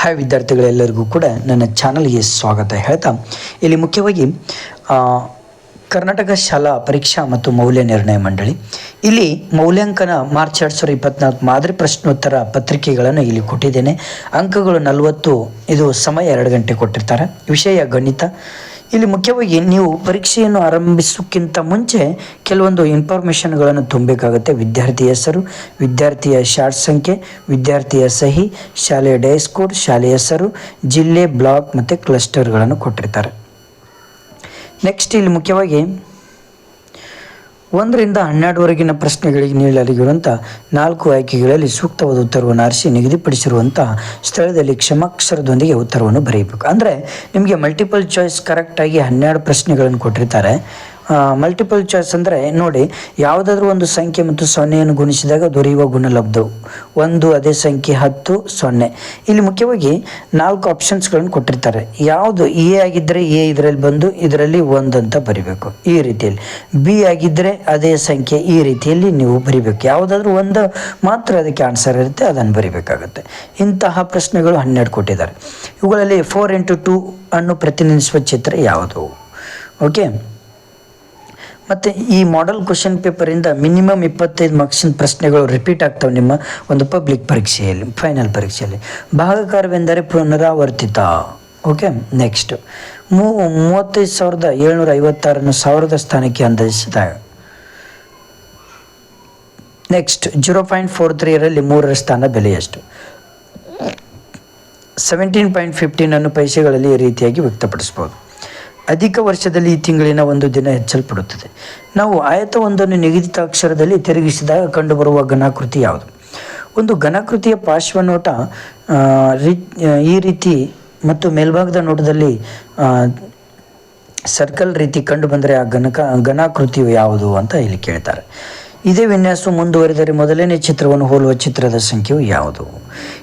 Hi ವಿದ್ಯಾರ್ಥಿಗಳೆಲ್ಲರಿಗೂ ಕೂಡ ನನ್ನ ಚಾನಲ್ಗೆ ಸ್ವಾಗತ ಹೇಳ್ತಾ. ಇಲ್ಲಿ ಮುಖ್ಯವಾಗಿ ಕರ್ನಾಟಕ ಶಾಲಾ ಪರೀಕ್ಷಾ ಮತ್ತು ಮೌಲ್ಯ ನಿರ್ಣಯ ಮಂಡಳಿ. ಇಲ್ಲಿ ಮೌಲ್ಯಾಂಕನ ಮಾರ್ಚ್ ಎರಡು ಸಾವಿರದ ಇಪ್ಪತ್ನಾಲ್ಕು ಮಾದರಿ ಪ್ರಶ್ನೋತ್ತರ ಪತ್ರಿಕೆಗಳನ್ನು ಇಲ್ಲಿ ಕೊಟ್ಟಿದ್ದೇನೆ. ಅಂಕಗಳು ನಲವತ್ತು, ಇದು ಸಮಯ ಎರಡು ಗಂಟೆ ಕೊಟ್ಟಿರ್ತಾರೆ. ವಿಷಯ ಗಣಿತ ಇಲ್ಲಿ ಮುಖ್ಯವಾಗಿ ನೀವು ಪರೀಕ್ಷೆಯನ್ನು ಆರಂಭಿಸೋಕ್ಕಿಂತ ಮುಂಚೆ ಕೆಲವೊಂದು ಇನ್ಫಾರ್ಮೇಷನ್ಗಳನ್ನು ತುಂಬಬೇಕಾಗುತ್ತೆ. ವಿದ್ಯಾರ್ಥಿ ಹೆಸರು, ವಿದ್ಯಾರ್ಥಿಯ ಶಾರ್ಟ್ ಸಂಖ್ಯೆ, ವಿದ್ಯಾರ್ಥಿಯ ಸಹಿ, ಶಾಲೆಯ ಡೇಸ್ ಕೋಡ್ ಶಾಲೆಯ ಹೆಸರು, ಜಿಲ್ಲೆ ಬ್ಲಾಕ್ ಮತ್ತು ಕ್ಲಸ್ಟರ್ಗಳನ್ನು ಕೊಟ್ಟಿರ್ತಾರೆ. ನೆಕ್ಸ್ಟ್ ಇಲ್ಲಿ ಮುಖ್ಯವಾಗಿ ಒಂದರಿಂದ ಹನ್ನೆರಡುವರೆಗಿನ ಪ್ರಶ್ನೆಗಳಿಗೆ ನೀಡಲಾಗಿರುವಂಥ ನಾಲ್ಕು ಆಯ್ಕೆಗಳಲ್ಲಿ ಸೂಕ್ತವಾದ ಉತ್ತರವನ್ನು ಆರಿಸಿ ನಿಗದಿಪಡಿಸಿರುವಂಥ ಸ್ಥಳದಲ್ಲಿ ಕ್ಷಮಾಕ್ಷರದೊಂದಿಗೆ ಉತ್ತರವನ್ನು ಬರೆಯಬೇಕು. ಅಂದರೆ ನಿಮಗೆ ಮಲ್ಟಿಪಲ್ ಚಾಯ್ಸ್ ಕರೆಕ್ಟಾಗಿ ಹನ್ನೆರಡು ಪ್ರಶ್ನೆಗಳನ್ನು ಕೊಟ್ಟಿರ್ತಾರೆ. ಮಲ್ಟಿಪಲ್ ಚಾಯ್ಸ್ ಅಂದರೆ ನೋಡಿ, ಯಾವುದಾದ್ರೂ ಒಂದು ಸಂಖ್ಯೆ ಮತ್ತು ಸೊನ್ನೆಯನ್ನು ಗುಣಿಸಿದಾಗ ದೊರೆಯುವ ಗುಣಲಬ್ಧವು. ಒಂದು, ಅದೇ ಸಂಖ್ಯೆ, ಹತ್ತು, ಸೊನ್ನೆ. ಇಲ್ಲಿ ಮುಖ್ಯವಾಗಿ ನಾಲ್ಕು ಆಪ್ಷನ್ಸ್ಗಳನ್ನು ಕೊಟ್ಟಿರ್ತಾರೆ. ಯಾವುದು ಎ ಆಗಿದ್ದರೆ ಎ ಇದರಲ್ಲಿ ಬಂದು, ಇದರಲ್ಲಿ ಒಂದು ಅಂತ ಬರಿಬೇಕು. ಈ ರೀತಿಯಲ್ಲಿ. ಬಿ ಆಗಿದ್ದರೆ ಅದೇ ಸಂಖ್ಯೆ, ಈ ರೀತಿಯಲ್ಲಿ ನೀವು ಬರಿಬೇಕು. ಯಾವುದಾದ್ರೂ ಒಂದು ಮಾತ್ರ ಅದಕ್ಕೆ ಆನ್ಸರ್ ಇರುತ್ತೆ, ಅದನ್ನು ಬರಿಬೇಕಾಗುತ್ತೆ. ಇಂತಹ ಪ್ರಶ್ನೆಗಳು ಹನ್ನೆರಡು ಕೊಟ್ಟಿದ್ದಾರೆ. ಇವುಗಳಲ್ಲಿ ಫೋರ್ ಇಂಟು ಟೂ ಅನ್ನು ಪ್ರತಿನಿಧಿಸುವ ಚಿತ್ರ ಯಾವುದು? ಓಕೆ ಮತ್ತು ಈ ಮಾಡೆಲ್ ಕ್ವಶನ್ ಪೇಪರಿಂದ ಮಿನಿಮಮ್ ಇಪ್ಪತ್ತೈದು ಮಾರ್ಕ್ಸಿನ ಪ್ರಶ್ನೆಗಳು ರಿಪೀಟ್ ಆಗ್ತವೆ ನಿಮ್ಮ ಒಂದು ಪಬ್ಲಿಕ್ ಪರೀಕ್ಷೆಯಲ್ಲಿ ಫೈನಲ್ ಪರೀಕ್ಷೆಯಲ್ಲಿ. ಭಾಗಕಾರವೆಂದರೆ ಪುನರಾವರ್ತಿತ. ಓಕೆ ನೆಕ್ಸ್ಟ್ ಮೂ, ಮೂವತ್ತೈದು ಸಾವಿರದ ಏಳ್ನೂರ ಐವತ್ತಾರನ್ನು ಸಾವಿರದ ಸ್ಥಾನಕ್ಕೆ ಅಂದಾಜಿಸಿದಾಗ ನೆಕ್ಸ್ಟ್ ಜೀರೋ ಪಾಯಿಂಟ್ ಫೋರ್ ತ್ರೀರಲ್ಲಿ ಮೂರರ ಸ್ಥಾನ ಬೆಲೆ ಎಷ್ಟು ಸೆವೆಂಟೀನ್ ಪಾಯಿಂಟ್ ಫಿಫ್ಟೀನನ್ನು ಪೈಸೆಗಳಲ್ಲಿ ಈ ರೀತಿಯಾಗಿ ವ್ಯಕ್ತಪಡಿಸ್ಬೋದು ಅಧಿಕ ವರ್ಷದಲ್ಲಿ ಈ ತಿಂಗಳಿನ ಒಂದು ದಿನ ಹೆಚ್ಚಲ್ಪಡುತ್ತದೆ. ನಾವು ಆಯತವೊಂದನ್ನು ನಿಗದಿತ ಅಕ್ಷರದಲ್ಲಿ ತಿರುಗಿಸಿದಾಗ ಕಂಡುಬರುವ ಘನಾಕೃತಿ ಯಾವುದು? ಒಂದು ಘನಾಕೃತಿಯ ಪಾರ್ಶ್ವನೋಟ ರೀ- ಈ ರೀತಿ ಮತ್ತು ಮೇಲ್ಭಾಗದ ನೋಟದಲ್ಲಿ ಸರ್ಕಲ್ ರೀತಿ ಕಂಡು ಬಂದರೆ ಆ ಘನಕ, ಘನಾಕೃತಿಯು ಯಾವುದು ಅಂತ ಇಲ್ಲಿ ಕೇಳ್ತಾರೆ. ಇದೇ ವಿನ್ಯಾಸವು ಮುಂದುವರಿದರೆ ಮೊದಲನೇ ಚಿತ್ರವನ್ನು ಹೋಲುವ ಚಿತ್ರದ ಸಂಖ್ಯೆಯು ಯಾವುದು?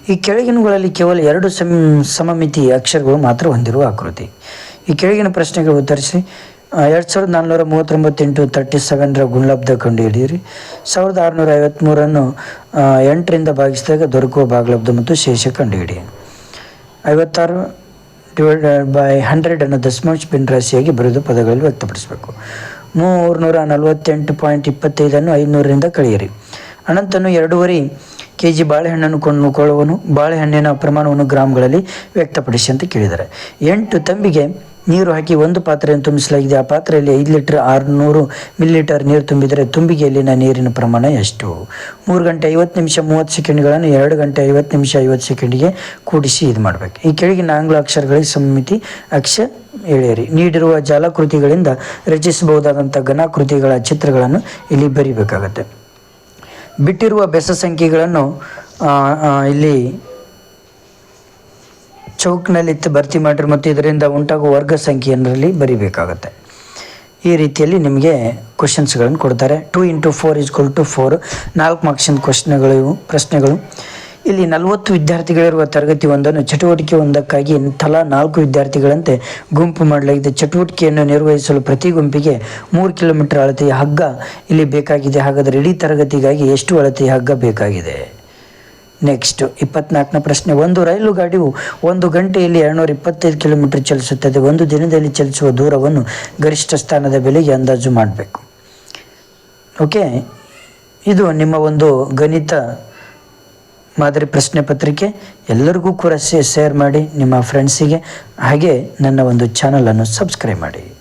ಈ ಕೆಳಗಿನಗಳಲ್ಲಿ ಕೇವಲ ಎರಡು ಸಮ, ಸಮಮಿತಿ ಅಕ್ಷರಗಳು ಮಾತ್ರ ಹೊಂದಿರುವ ಆಕೃತಿ. ಈ ಕೆಳಗಿನ ಪ್ರಶ್ನೆಗೆ ಉತ್ತರಿಸಿ ಎರಡು ಸಾವಿರದ ನಾನ್ನೂರ ಮೂವತ್ತೊಂಬತ್ತು ಇಂಟು ತರ್ಟಿ ಸೆವೆನ್ರ ಗುಣಲಬ್ಧ ಕಂಡುಹಿಡಿಯಿರಿ. ಸಾವಿರದ ಆರುನೂರ ಐವತ್ತ್ಮೂರನ್ನು ಎಂಟರಿಂದ ಭಾಗಿಸಿದಾಗ ದೊರಕುವ ಭಾಗಲಬ್ಧ ಮತ್ತು ಶೇಷ ಕಂಡುಹಿಡಿ ಐವತ್ತಾರು ಡಿವೈಡೆಡ್ ಬೈ ಹಂಡ್ರೆಡ್ ಅನ್ನು ದಶಮಾಂಶ ಭಿನ್ನರಾಶಿಯಾಗಿ ಬರೆದು ಪದಗಳಲ್ಲಿ ವ್ಯಕ್ತಪಡಿಸಬೇಕು. ಮೂರ್ನೂರ ನಲವತ್ತೆಂಟು ಪಾಯಿಂಟ್ ಇಪ್ಪತ್ತೈದನ್ನು ಐದುನೂರರಿಂದ ಕಳೆಯಿರಿ. ಅನಂತನು ಎರಡೂವರೆ ಕೆ ಜಿ ಬಾಳೆಹಣ್ಣನ್ನು ಕೊಂಡುಕೊಳ್ಳುವನು ಬಾಳೆಹಣ್ಣಿನ ಪ್ರಮಾಣವನ್ನು ಗ್ರಾಮ್ಗಳಲ್ಲಿ ವ್ಯಕ್ತಪಡಿಸಿ ಅಂತ ಕೇಳಿದ್ದಾರೆ. ಎಂಟು ತಂಬಿಗೆ ನೀರು ಹಾಕಿ ಒಂದು ಪಾತ್ರೆಯನ್ನು ತುಂಬಿಸಲಾಗಿದೆ. ಆ ಪಾತ್ರೆಯಲ್ಲಿ ಐದು ಲೀಟರ್ ಆರುನೂರು ಮಿಲಿಲೀಟರ್ ನೀರು ತುಂಬಿದರೆ ತುಂಬಿಗೆಯಲ್ಲಿನ ನೀರಿನ ಪ್ರಮಾಣ ಎಷ್ಟು? ಮೂರು ಗಂಟೆ ಐವತ್ತು ನಿಮಿಷ ಮೂವತ್ತು ಸೆಕೆಂಡ್ಗಳನ್ನು ಎರಡು ಗಂಟೆ ಐವತ್ತು ನಿಮಿಷ ಐವತ್ತು ಸೆಕೆಂಡಿಗೆ ಕೂಡಿಸಿ ಇದು ಮಾಡಬೇಕು. ಈ ಕೆಳಗಿನ ಆಂಗ್ಲ ಅಕ್ಷರಗಳಿಗೆ ಸಮ್ಮಿತಿ ಅಕ್ಷ ಎಳೆಯರಿ. ನೀಡಿರುವ ಜಾಲಕೃತಿಗಳಿಂದ ರಚಿಸಬಹುದಾದಂಥ ಘನಾಕೃತಿಗಳ ಚಿತ್ರಗಳನ್ನು ಇಲ್ಲಿ ಬರಿಬೇಕಾಗತ್ತೆ. ಬಿಟ್ಟಿರುವ ಬೆಸ ಸಂಖ್ಯೆಗಳನ್ನು ಇಲ್ಲಿ ಚೌಕ್ನಲ್ಲಿ ತ- ಭರ್ತಿ ಮಾಡಿರಿ ಮತ್ತು ಇದರಿಂದ ಉಂಟಾಗುವ ವರ್ಗ ಸಂಖ್ಯೆಯಲ್ಲಿ ಬರಿಬೇಕಾಗತ್ತೆ. ಈ ರೀತಿಯಲ್ಲಿ ನಿಮಗೆ ಕ್ವಶನ್ಸ್ಗಳನ್ನು ಕೊಡ್ತಾರೆ. Two into four is equal to four ನಾಲ್ಕು ಮಾರ್ಕ್ಸಿನ ಕ್ವಶನ್ಗಳು ಪ್ರಶ್ನೆಗಳು. ಇಲ್ಲಿ ನಲವತ್ತು ವಿದ್ಯಾರ್ಥಿಗಳಿರುವ ತರಗತಿ ಒಂದನ್ನು ಚಟುವಟಿಕೆ ಒಂದಕ್ಕಾಗಿ ತಲಾ ನಾಲ್ಕು ವಿದ್ಯಾರ್ಥಿಗಳಂತೆ ಗುಂಪು ಮಾಡಲಾಗಿದೆ. ಚಟುವಟಿಕೆಯನ್ನು ನಿರ್ವಹಿಸಲು ಪ್ರತಿ ಗುಂಪಿಗೆ ಮೂರು ಕಿಲೋಮೀಟರ್ ಅಳತೆಯ ಹಗ್ಗ ಇಲ್ಲಿ ಬೇಕಾಗಿದೆ. ಹಾಗಾದರೆ ಇಡೀ ತರಗತಿಗಾಗಿ ಎಷ್ಟು ಅಳತೆಯ ಹಗ್ಗ ಬೇಕಾಗಿದೆ? ನೆಕ್ಸ್ಟ್ ಇಪ್ಪತ್ನಾಲ್ಕನೇ ಪ್ರಶ್ನೆ. ಒಂದು ರೈಲು ಗಾಡಿಯು ಒಂದು ಗಂಟೆಯಲ್ಲಿ ಎರಡುನೂರ ಇಪ್ಪತ್ತೈದು ಕಿಲೋಮೀಟರ್ ಚಲಿಸುತ್ತದೆ. ಒಂದು ದಿನದಲ್ಲಿ ಚಲಿಸುವ ದೂರವನ್ನು ಗರಿಷ್ಠ ಸ್ಥಾನದ ಬೆಲೆಗೆ ಅಂದಾಜು ಮಾಡಬೇಕು. ಓಕೆ ಇದು ನಿಮ್ಮ ಒಂದು ಗಣಿತ ಮಾದರಿ ಪ್ರಶ್ನೆ ಪತ್ರಿಕೆ. ಎಲ್ಲರಿಗೂ ಕೂಡ ಶೇರ್ ಮಾಡಿ ನಿಮ್ಮ ಫ್ರೆಂಡ್ಸಿಗೆ ಹಾಗೆ ನನ್ನ ಒಂದು ಚಾನಲನ್ನು ಸಬ್ಸ್ಕ್ರೈಬ್ ಮಾಡಿ.